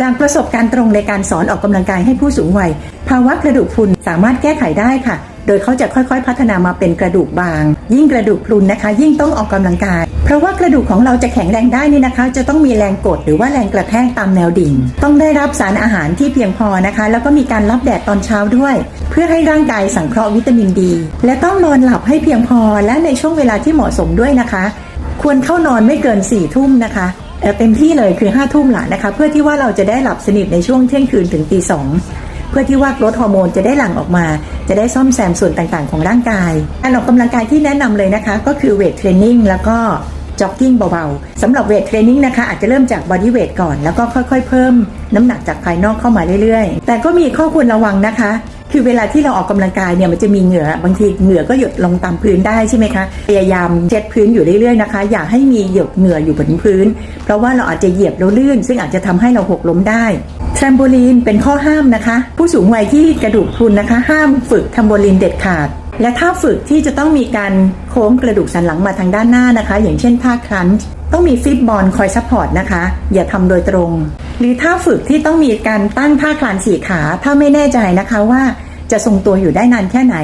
จากประสบการณ์ตรงในการสอนออกกำลังกายให้ผู้สูงวัย ภาวะกระดูกพรุนสามารถแก้ไขได้ค่ะ โดยเขาจะค่อยๆ พัฒนามาเป็นกระดูกบาง ยิ่งกระดูกพรุนนะคะ ยิ่งต้องออกกำลังกาย เพราะว่ากระดูกของเราจะแข็งแรงได้นี่นะคะ จะต้องมีแรงกดหรือว่าแรงกระแทกตามแนวดิ่ง ต้องได้รับสารอาหารที่เพียงพอนะคะ แล้วก็มีการรับแดดตอนเช้าด้วย เพื่อให้ร่างกายสังเคราะห์วิตามินดี และต้องนอนหลับให้เพียงพอและในช่วงเวลาที่เหมาะสมด้วยนะคะ ควรเข้านอนไม่เกิน4ี่ทุ่มนะคะ เต็มที่เลยคือ5้าทุ่มละนะคะ เพื่อที่ว่าเราจะได้หลับสนิทในช่วงเที่ยงคืนถึงตีสองเพื่อที่ว่ากรดฮอร์โมนจะได้หลั่งออกมา จะได้ซ่อมแซมส่วนต่างๆ ของร่างกายการออกกำลังกายที่แนะนำเลยนะคะ ก็คือเวทเทรนนิ่งแล้วก็จ็อกกิ้งเบาๆสำหรับเวทเทรนนิ่งนะคะอาจจะเริ่มจากบอดี้เวทก่อน แล้วก็ค่อยๆ เพิ่มน้ำหนักจากภายนอกเข้ามาเรื่อยๆ แต่ก็มีข้อควรระวังนะคะ คือเวลาที่เราออกกำลังกายเนี่ยมันจะมีเหงื่อบางทีเหงื่อก็หยดลงตามพื้นได้ใช่ไหมคะพยายามเช็ดพื้นอยู่เรื่อยๆนะคะ อย่าให้มีหยดเหงื่ออยู่บนพื้น เพราะว่าเราอาจจะเหยียบแล้วลื่น ซึ่งอาจจะทำให้เราหกล้มได้แทรมโบลีนเป็นข้อห้ามนะคะ ผู้สูงวัยที่กระดูกพรุนนะคะ ห้ามฝึกแทมโบลีนเด็ดขาดและถ้าฝึกที่จะต้องมีการโค้งกระดูกสันหลังมาทางด้านหน้านะคะ อย่างเช่นท่าครันช์ ต้องมีฟิตบอลคอยซัพพอร์ตนะคะ อย่าทำโดยตรง หรือถ้าฝึกที่ต้องมีการตั้งผ้าคลานสี่ขา ถ้าไม่แน่ใจนะคะว่าจะทรงตัวอยู่ได้นานแค่ไหน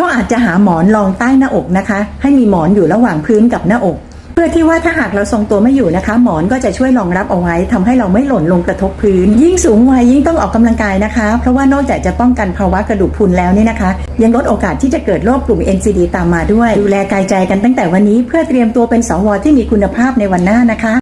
ก็อาจจะหาหมอนรองใต้หน้าอกนะคะ ให้มีหมอนอยู่ระหว่างพื้นกับหน้าอก พื่อที่ว่าถ้าหากเราทรงตัวไม่อยู่นะคะ หมอนก็จะช่วยรองรับเอาไว้ทำให้เราไม่หล่นลงกระทบพื้น ยิ่งสูงวัยยิ่งต้องออกกำลังกายนะคะ เพราะว่านอกจากจะป้องกันภาวะกระดูกพรุนแล้วเนี่ยนะคะ ยังลดโอกาสที่จะเกิดโรคกลุ่ม NCD ตามมาด้วย ดูแลกายใจกันตั้งแต่วันนี้เพื่อเตรียมตัวเป็นสวที่มีคุณภาพในวันหน้านะคะ